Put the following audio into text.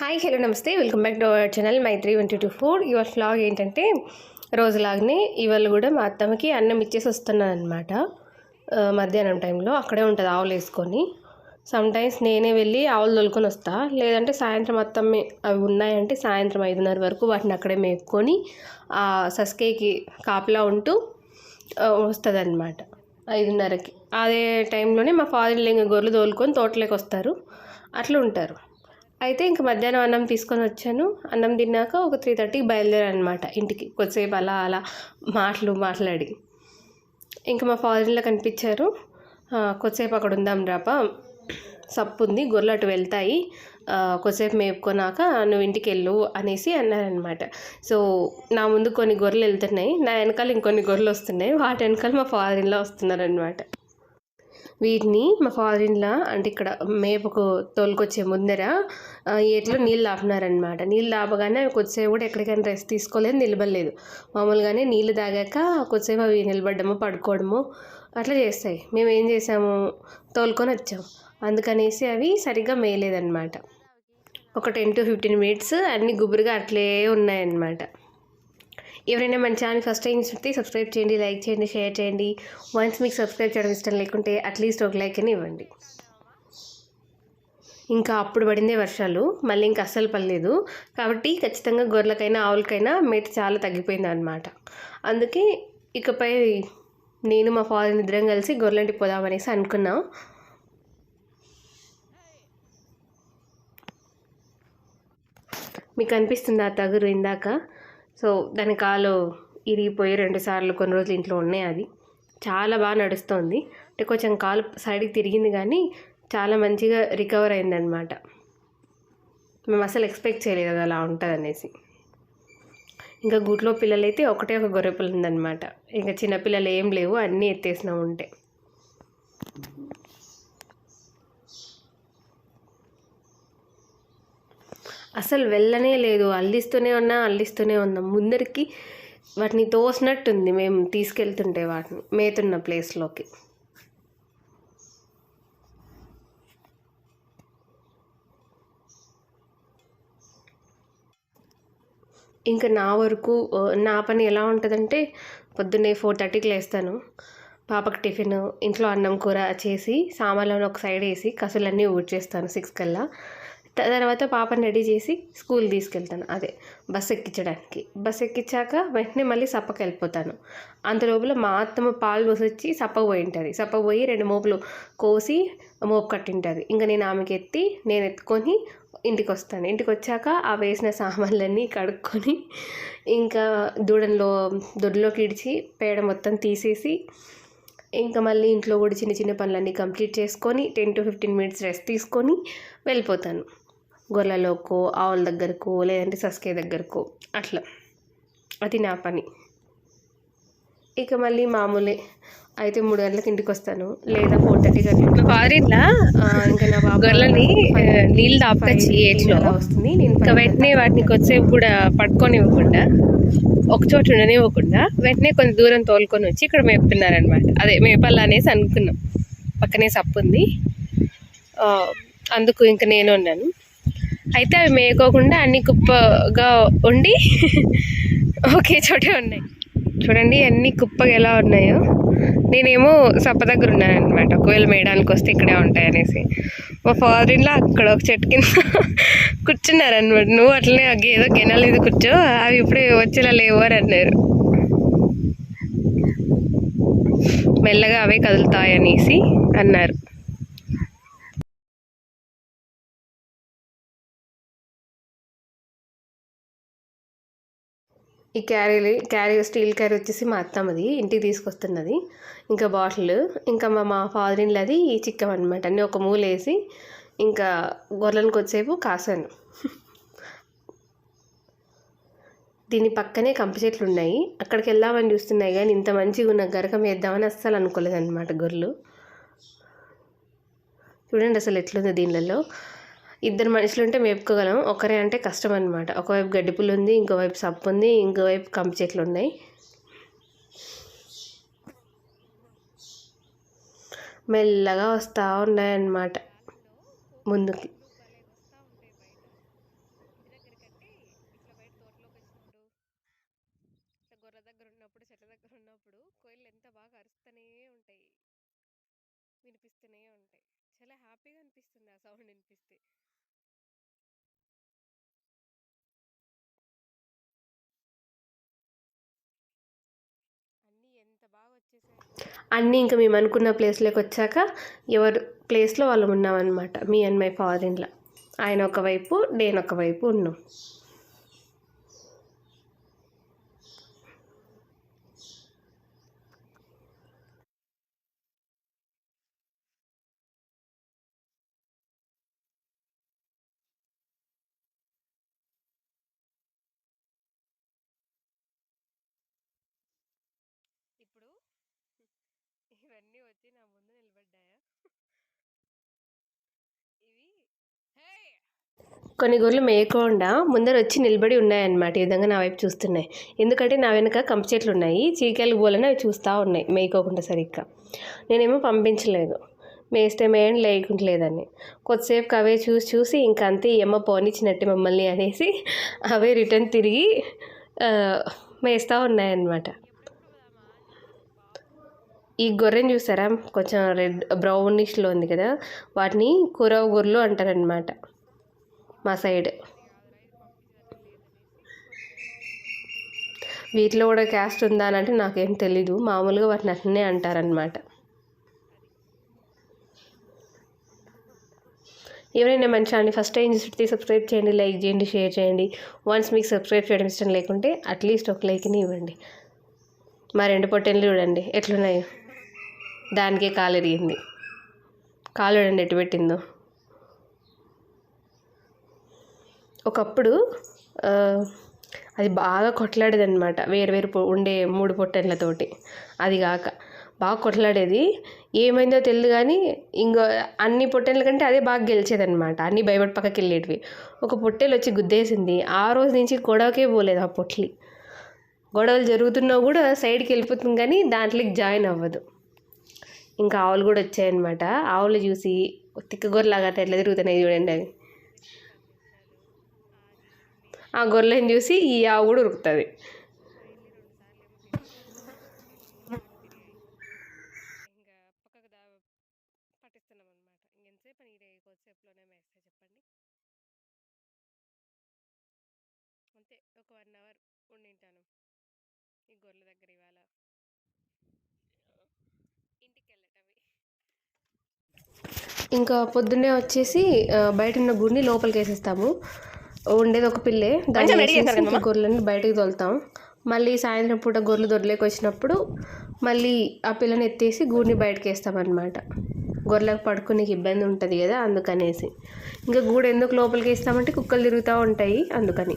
Hi hello నమస్తే. Welcome back to our channel Maitri one two four ఇవాళ flag ఏంటంటే రోజులాగానే ఇవాళ కూడా మా అత్తమ్మకి అన్నం ఇచ్చేసి వస్తున్నాను అనమాట మధ్యాహ్నం టైంలో అక్కడే ఉంటుంది ఆవులు వేసుకొని. సమ్టైమ్స్ నేనే వెళ్ళి ఆవులు తోలుకొని వస్తా. లేదంటే సాయంత్రం అత్తమ్మ అవి ఉన్నాయంటే సాయంత్రం ఐదున్నర వరకు వాటిని అక్కడే మేపుకొని ఆ సస్కేకి కాపలా ఉంటూ వస్తుంది అనమాట ఐదున్నరకి. అదే టైంలోనే మా ఫాదర్ ఇంకా గొర్రెలు తోలుకొని తోటలోకి వస్తారు. అట్లా ఉంటారు. అయితే ఇంక మధ్యాహ్నం అన్నం తీసుకొని వచ్చాను. అన్నం తిన్నాక ఒక త్రీ థర్టీకి బయలుదేరాను అనమాట ఇంటికి. కొద్దిసేపు అలా అలా మాటలు మాట్లాడి. ఇంకా మా ఫాదర్లో కనిపించారు. కొద్దిసేపు అక్కడ ఉందాం రాపా సప్పు ఉంది గొర్రెలు అటు వెళ్తాయి. కొద్దిసేపు మేపుకున్నాక నువ్వు ఇంటికి వెళ్ళు అనేసి అన్నారనమాట. సో నా ముందు కొన్ని గొర్రెలు వెళ్తున్నాయి. నా వెనకాల ఇంకొన్ని గొర్రెలు వస్తున్నాయి. వాటి వెనకాల మా ఫాదర్ వస్తున్నారనమాట. వీటిని మా ఫాదర్ ఇన్లా అంటే ఇక్కడ మేపకు తోలుకొచ్చే ముందర ఆ, ఏట్లో నీళ్ళు ఆపినారనమాట నీళ్ళు ఆపగానే అవి కొద్దిసేపు కూడా ఎక్కడికైనా రెస్ట్ తీసుకోలేదు నిలబడలేదు. మామూలుగానే నీళ్ళు తాగాక కొద్దిసేపు అవి నిలబడ్డము పడుకోవడము అట్లా చేస్తాయి. మేము ఏం చేసాము? తోలుకొని వచ్చాము అందుకనేసి అవి సరిగ్గా మేయలేదన్నమాట. ఒక టెన్ టు ఫిఫ్టీన్ మినిట్స్ అన్నీ గుబురుగా అట్లే ఉన్నాయన్నమాట. ఎవరైనా మన ఛానల్ ఫస్ట్ టైం చూస్తే సబ్స్క్రైబ్ చేయండి లైక్ చేయండి షేర్ చేయండి. వన్స్ మీకు సబ్స్క్రైబ్ చేయడం ఇష్టం లేకుంటే అట్లీస్ట్ ఒక లైక్ అని ఇవ్వండి. ఇంకా అప్పుడు పడిందే వర్షాలు మళ్ళీ ఇంకా అస్సలు పడలేదు. కాబట్టి ఖచ్చితంగా గొర్రెలకైనా ఆవులకైనా మేత చాలా తగ్గిపోయింది అనమాట అందుకే ఇకపై నేను మా ఫాదర్ ఇద్దరం కలిసి గొర్రెలంటి పోదామనేసి అనుకున్నాం. మీకు అనిపిస్తుంది ఆ తగురు ఇందాక? సో దాని కాలు ఇరిగిపోయి రెండు సార్లు కొన్ని రోజులు ఇంట్లో ఉన్నాయి అది. చాలా బాగా నడుస్తుంది. అంటే కొంచెం కాలు సైడ్కి తిరిగింది కానీ చాలా మంచిగా రికవర్ అయిందనమాట మేము అసలు ఎక్స్పెక్ట్ చేయలేదు అది అలా ఉంటుంది అనేసి ఇంకా గుట్లో పిల్లలైతే ఒకటే ఒక గొర్రె పిల్ల ఉందన్నమాట ఇంకా చిన్నపిల్లలు ఏం లేవు అన్నీ ఎత్తేసినా ఉంటే అసలు వెళ్ళనే లేదు. అల్లిస్తూనే ఉన్నా అల్లిస్తూనే ఉన్నాం ముందరికి వాటిని తోసినట్టుంది మేము తీసుకెళ్తుంటే వాటిని మేతున్న ప్లేస్లోకి. ఇంకా నా వరకు నా పని ఎలా ఉంటుందంటే పొద్దున్నే ఫోర్ థర్టీకి లేస్తాను. పాపకి టిఫిన్ ఇంట్లో అన్నం కూర చేసి సామాన్లను ఒక సైడ్ వేసి కసులన్నీ ఊడ్చేస్తాను సిక్స్ కల్లా. తర్వాత పాపని రెడీ చేసి స్కూల్ తీసుకెళ్తాను. అదే బస్ ఎక్కించడానికి బస్ ఎక్కించాక వెంటనే మళ్ళీ సప్పకి వెళ్ళిపోతాను. అంత లోపల మా అత్తమ్మ పాలు పోసి వచ్చి సప్పకు పోయి ఉంటుంది. సప్పకు పోయి రెండు మోపులు కోసి మోపు కట్టింటుంది. ఇంకా నేను ఆమెకి ఎత్తి నేను ఎత్తుకొని ఇంటికి వస్తాను ఇంటికి వచ్చాక ఆ వేసిన సామాన్లన్నీ కడుక్కొని ఇంకా దూడంలో దొడ్లోకి ఇడిచి పేడ మొత్తం తీసేసి ఇంకా మళ్ళీ ఇంట్లో కూడా చిన్న చిన్న పనులన్నీ కంప్లీట్ చేసుకొని ten to fifteen minutes rest తీసుకొని వెళ్ళిపోతాను. గొర్రెలకో ఆవుల దగ్గరకో లేదంటే సస్కే దగ్గరకో అట్లా. అది నా పని. ఇక మళ్ళీ మామూలే. అయితే మూడు గంటలకు ఇంటికి వస్తాను లేదా ఫోర్ థర్టీ గంటలకు ఫారిన్లా ఇంకా నా గొర్రెలని నీళ్ళు ఏట్లో అలా వస్తుంది. నేను ఇంకా వెంటనే వాటిని కొద్దిసేపు కూడా పట్టుకొనివ్వకుండా ఒక చోట ఉండనివ్వకుండా వెంటనే కొంచెం దూరం తోలుకొని వచ్చి ఇక్కడ మేపుతున్నారనమాట అదే మేపల్లా అనేసి అనుకున్నాం. పక్కనే సప్పు ఉంది అందుకు ఇంకా నేను ఉన్నాను. అయితే అవి మేయకోకుండా అన్ని కుప్పగా ఉండి ఒకే చోటే ఉన్నాయి. చూడండి అన్ని కుప్పగా ఎలా ఉన్నాయో. నేనేమో సప్ప దగ్గర ఉన్నాను అనమాట ఒకవేళ మేయడానికి వస్తే ఇక్కడే ఉంటాయనేసి. మా ఫాదర్ ఇన్లా అక్కడ ఒక చెట్టు కింద కూర్చున్నారనమాట నువ్వు అట్లనే ఏదో గెనాలు ఇది కూర్చో అవి ఇప్పుడే వచ్చేలా లేవు అని అన్నారు. మెల్లగా అవే కదులుతాయి అనేసి అన్నారు. ఈ క్యారీ క్యారీ స్టీల్ క్యారీ వచ్చేసి మా అత్తమ్మది ఇంటికి తీసుకొస్తున్నది. ఇంకా బాటిల్ ఇంకా మా మా ఫాదర్ ఇన్లది చిక్కం అనమాట అన్నీ ఒక మూలేసి ఇంకా గొర్రెలకు వచ్చేపు కాసాను. దీని పక్కనే కంప చెట్లు ఉన్నాయి. అక్కడికి వెళ్దామని చూస్తున్నాయి కానీ ఇంత మంచిగా ఉన్న గరకం వేద్దామని అస్సలు అనుకోలేదు అనమాట గొర్రెలు. చూడండి అసలు ఎట్లుంది దీనిలలో. ఇద్దరు మనుషులు ఉంటే మేపుకోగలం ఒకరే అంటే కష్టం అనమాట ఒకవైపు గడ్డిపులు ఉంది ఇంకోవైపు సప్పు ఉంది ఇంకోవైపు కంపి చెట్లు ఉన్నాయి. మెల్లగా వస్తూ ఉన్నాయన్నమాట ముందుకి. వినిపిస్తూనే ఉంటాయి. చాలా హ్యాపీగా అనిపిస్తుంది ఆ సౌండ్ వినిపిస్తే. అన్నీ ఇంకా మేము అనుకున్న ప్లేస్లోకి వచ్చాక ఎవరు ప్లేస్లో వాళ్ళం ఉన్నామన్నమాట మీ and my father in law ఆయన ఒకవైపు నేను ఒకవైపు ఉన్నాం. వచ్చి నా ముందు నిలబడ్డాయా? ఇవి హే కొన్ని గొర్రెలు మేయకుండా ముందర వచ్చి నిలబడి ఉన్నాయన్నమాట. ఈ విధంగా నా వైపు చూస్తున్నాయి. ఎందుకంటే నా వెనుక కంప చెట్లు ఉన్నాయి. చీకలు పోలని అవి చూస్తూ ఉన్నాయి. మేయకోకుండా సరిగ్గా. నేనేమో పంపించలేదు. మేస్తే మేయండి లేకుంటలేదని. కొద్దిసేపు అవే చూసి చూసి ఇంకంతే ఈ అమ్మ పోనిచ్చినట్టే మమ్మల్ని అనేసి అవే రిటర్న్ తిరిగి మేస్తూ ఉన్నాయన్నమాట. ఈ గొర్రెని చూసారా? కొంచెం రెడ్ బ్రౌనిష్లో ఉంది కదా? వాటిని కురవ గొర్రెలు అంటారనమాట మా సైడ్. వీటిలో కూడా క్యాస్ట్ ఉందా అని అంటే నాకేం తెలీదు. మామూలుగా వాటిని అట్లనే అంటారనమాట ఎవరైనా మన ఛానల్ని ఫస్ట్ టైం చూసి సబ్స్క్రైబ్ చేయండి లైక్ చేయండి షేర్ చేయండి. వన్స్ మీకు సబ్స్క్రైబ్ చేయడం ఇష్టం లేకుంటే అట్లీస్ట్ ఒక లైక్ని ఇవ్వండి. మా రెండు పొట్టెన్లు చూడండి. ఎట్లున్నాయో. దానికే కాలు ఎరిగింది. కాలు రెండు ఎటు పెట్టిందో. ఒకప్పుడు అది బాగా కొట్లాడేది అనమాట వేరు వేరు ఉండే మూడు పొట్టెన్లతోటి అది కాక బాగా కొట్లాడేది. ఏమైందో తెలియదు కానీ ఇంకో అన్ని పొట్టెల కంటే అదే బాగా గెలిచేదనమాట అన్ని భయపడి పక్కకి వెళ్ళేటివి ఒక పొట్టేలు వచ్చి గుద్దేసింది. ఆ రోజు నుంచి గొడవకే పోలేదు ఆ పొట్లి. గొడవలు జరుగుతున్నా కూడా సైడ్కి వెళ్ళిపోతుంది కానీ దాంట్లోకి జాయిన్ అవ్వదు. ఇంకా ఆవులు కూడా వచ్చాయన్నమాట ఆవులు చూసి తిక్క గొర్రెలాగా ఎట్లా తిరుగుతున్నాయి చూడండి అవి ఆ గొర్రెని చూసి ఈ ఆవు కూడా ఉరుకుతుంది ఇంకా చెప్పండి అంతే ఒక వన్ అవర్ ఉండింటాను ఈ గొర్రెల దగ్గర ఇవాళ ఇంటికి వెళ్ళటవి ఇంకా పొద్దున్నే వచ్చేసి బయట ఉన్న గుడిని లోపలికి వేసేస్తాము ఉండేది ఒక పిల్లే. దాన్ని కొంచెం ready వేసేసి చేశారు ఇంకా గొర్రెలను బయటకు తోలుతాం. మళ్ళీ సాయంత్రం పూట గొర్రెలు దొరలేకి వచ్చినప్పుడు మళ్ళీ ఆ పిల్లని ఎత్తేసి గూడిని బయటకు వేస్తామన్నమాట గొర్రెలకు పడుకునేకి ఇబ్బంది ఉంటుంది కదా అందుకనేసి. ఇంకా గూడు ఎందుకు లోపలికి వేస్తామంటే కుక్కలు తిరుగుతూ ఉంటాయి అందుకని.